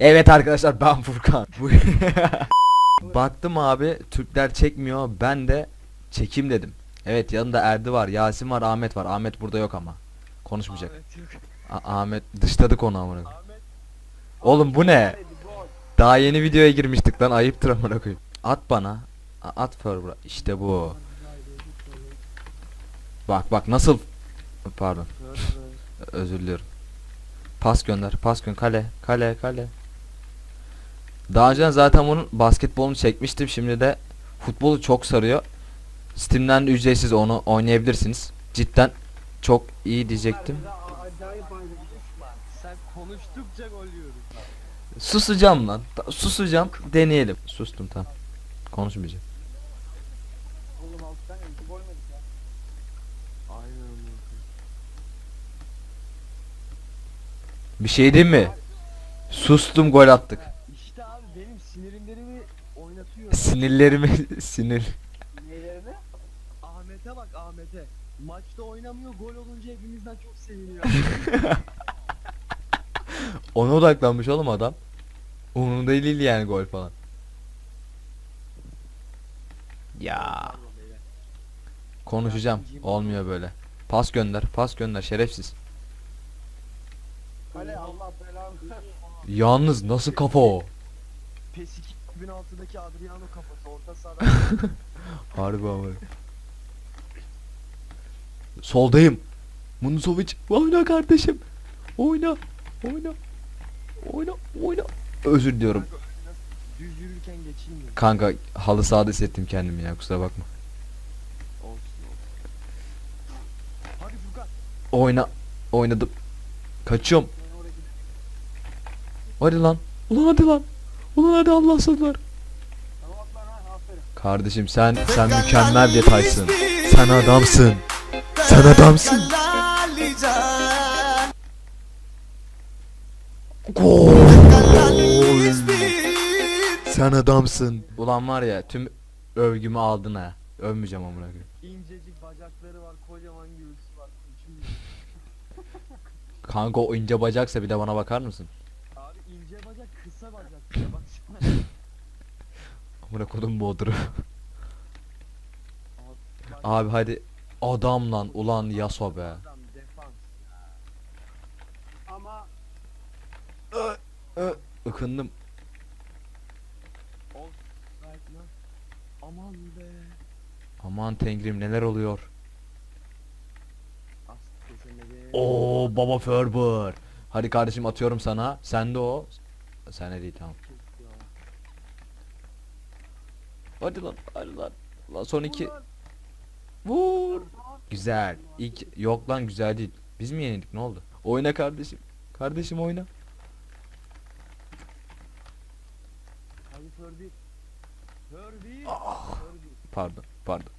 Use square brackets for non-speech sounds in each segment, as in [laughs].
Evet arkadaşlar ben Furkan. [laughs] Baktım abi Türkler çekmiyor. Ben de çekim dedim. Evet yanında Erdi var, Yasin var, Ahmet var. Ahmet burada yok ama. Konuşmayacak. A- Ahmet dışladık onu amına. koyayım. Oğlum bu ne? Daha yeni videoya girmiştik lan ayıptır amına koyayım. At bana. A- At Ferber. İşte bu. Bak bak nasıl Pardon. Özür diliyorum. Pas gönder. Pas gönder. Kale. Kale. Kale. Daha önce zaten bunun basketbolunu çekmiştim. Şimdi de futbolu çok sarıyor. Steam'den de ücretsiz onu oynayabilirsiniz. Cidden çok iyi diyecektim. Susacağım lan. Susacağım. Deneyelim. Sustum tamam. Konuşmayacağım. Bir şey diyeyim mi? Sustum gol attık. İşte abi benim sinirlerimi oynatıyor. Sinirlerimi [laughs] sinir. Neylerini? Ahmet'e bak Ahmet'e. Maçta oynamıyor gol olunca hepimizden çok seviniyor. [laughs] Ona odaklanmış oğlum adam. Umurunda değil yani gol falan. Ya konuşacağım. Olmuyor böyle. Pas gönder, pas gönder şerefsiz. Kale Allah belanı. Yalnız nasıl kafa o? PES 2006'daki Adriano kafası orta sahada. [laughs] Harbi ama. Soldayım. Munusovic oyna kardeşim. Oyna. Oyna. Oyna. Oyna. Özür diliyorum. Düz yürürken geçeyim mi? Kanka halı sahada hissettim kendimi ya kusura bakma. Olsun olsun. Hadi Furkan. Oyna. Oynadım. Kaçıyorum. Hadi lan. Ulan hadi lan. Ulan hadi Allah sözler. Kardeşim sen sen mükemmel bir detaysın. Sen adamsın. Sen adamsın. Gol. Sen adamsın. Ulan var ya tüm övgümü aldın ha. Övmeyeceğim amına koyayım. İncecik bacakları var, kocaman göğüsü var. Kanka o ince bacaksa bir de bana bakar mısın? Abi ince bacak, kısa bacak. Amına kodum bodru. Abi, hadi adam lan ulan Yaso be. Adam defans ya. Ama offside lan. Aman be. Aman tengrim neler oluyor. As kesemedi. Oo baba Ferber. Hadi kardeşim atıyorum sana. Sen de o. Sen de değil tamam. Hadi lan hadi lan. Lan son iki. Vur. Güzel. İlk yok lan güzel değil. Biz mi yenildik ne oldu? Oyna kardeşim. Kardeşim oyna. Ah. Pardon pardon.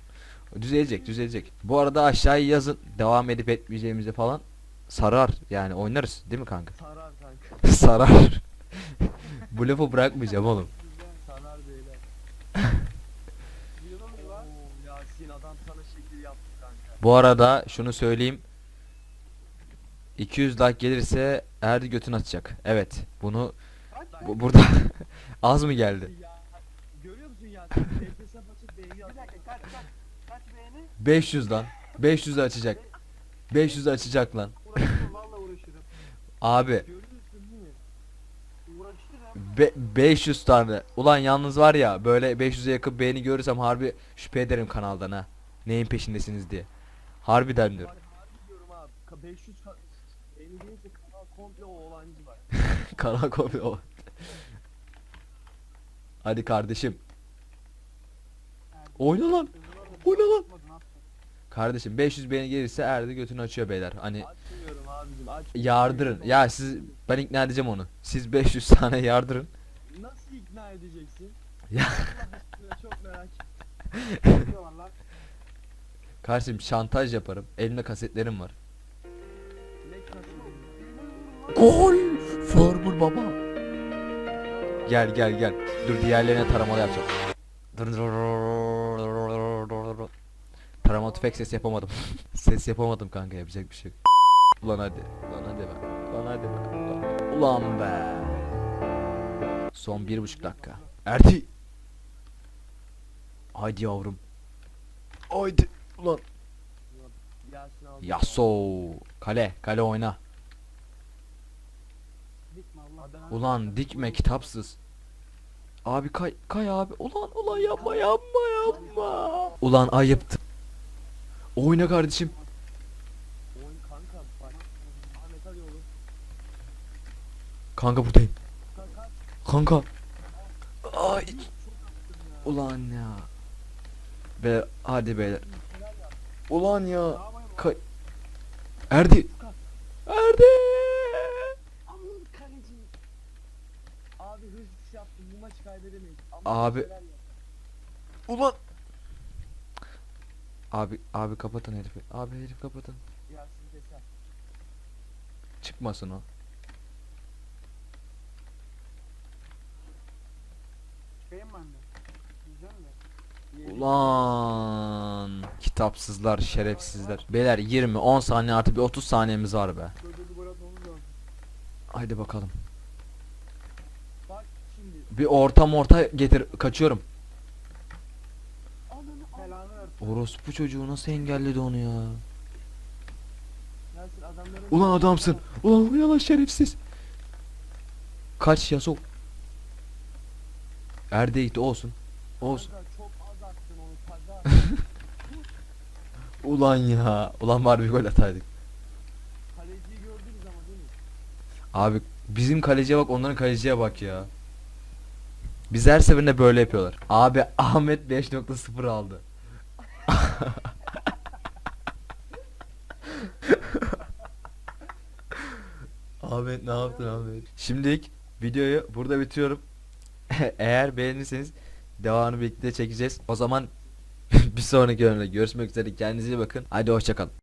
Düzelecek düzelecek. Bu arada aşağıya yazın. Devam edip etmeyeceğimizi falan. Sarar yani oynarız değil mi kanka? Sarar kanka. [laughs] Sarar. Bu lafı bırakmayacağım oğlum. Sarar beyler. Oo, Yasin adam sana şekil yaptı kanka. Bu arada şunu söyleyeyim. 200 like gelirse Erdi götün açacak. Evet. Bunu bu, burada [laughs] az mı geldi? Ya, görüyor musun beğeni? 500 lan. 500 açacak. 500 açacak lan. Abi be- 500 tane. Ulan yalnız var ya böyle 500'e yakın beğeni görürsem harbi şüphe ederim kanaldan ha. Neyin peşindesiniz diye. Harbiden diyorum. Harbi, diyorum abi. Ka- 500 ka- beğeni değilse kanal komple o olancı var. [laughs] Kanal o. Hadi kardeşim. Oyna lan. Oyna lan. Kardeşim 500 beğeni gelirse Erdi götünü açıyor beyler. Hani Açmıyorum abicim yardırın. Ya siz ben ikna edeceğim onu. Siz 500 tane yardırın. Nasıl ikna edeceksin? Ya. Çok merak [laughs] Kardeşim şantaj yaparım. Elimde kasetlerim var. Gol! Formül baba. Gel gel gel. Dur diğerlerine taramalı yapacağım. Tarama tüfek ses yapamadım. [laughs] ses yapamadım kanka yapacak bir şey yok. Ulan hadi. Ulan hadi be. Ulan hadi be. Ulan, ulan be. Son bir buçuk dakika. Erdi. Haydi yavrum. Haydi. Ulan. Yaso. Kale. Kale oyna. Ulan dikme kitapsız. Abi kay kay abi. Ulan ulan yapma yapma yapma. Ulan ayıptı. Oyna kardeşim. Kanka buradayım. Kanka. Ay. Ulan ya. Be hadi beyler. Ulan ya. Kay Erdi. Erdi. Abi hırsız yaptım bu maçı kaybedemeyiz. Ama Abi. bir şeyler yap. Ulan. Abi abi kapatın herifi. Abi herif kapatın. Çıkmasın o. Yeni- Ulan. Kitapsızlar, şerefsizler. Beyler 20, 10 saniye artı bir 30 saniyemiz var be. Haydi bakalım. Bir ortam orta getir. Kaçıyorum. Orospu çocuğu nasıl engelledi onu ya? Ulan adamsın. Ulan uyala şerefsiz. Kaç Yasuo. Erdeydi olsun. Olsun. Kanka çok az attın onu kaza. Ulan ya. Ulan var bir gol ataydık. Kaleciyi gördünüz ama değil mi? Abi bizim kaleciye bak onların kaleciye bak ya. Biz her seferinde böyle yapıyorlar. Abi Ahmet 5.0 aldı. [laughs] Ahmet ne yaptın Ahmet? Şimdilik videoyu burada bitiriyorum. [laughs] Eğer beğenirseniz devamını birlikte çekeceğiz. O zaman bir sonraki bölümde görüşmek üzere. Kendinize iyi bakın. Hadi hoşçakalın.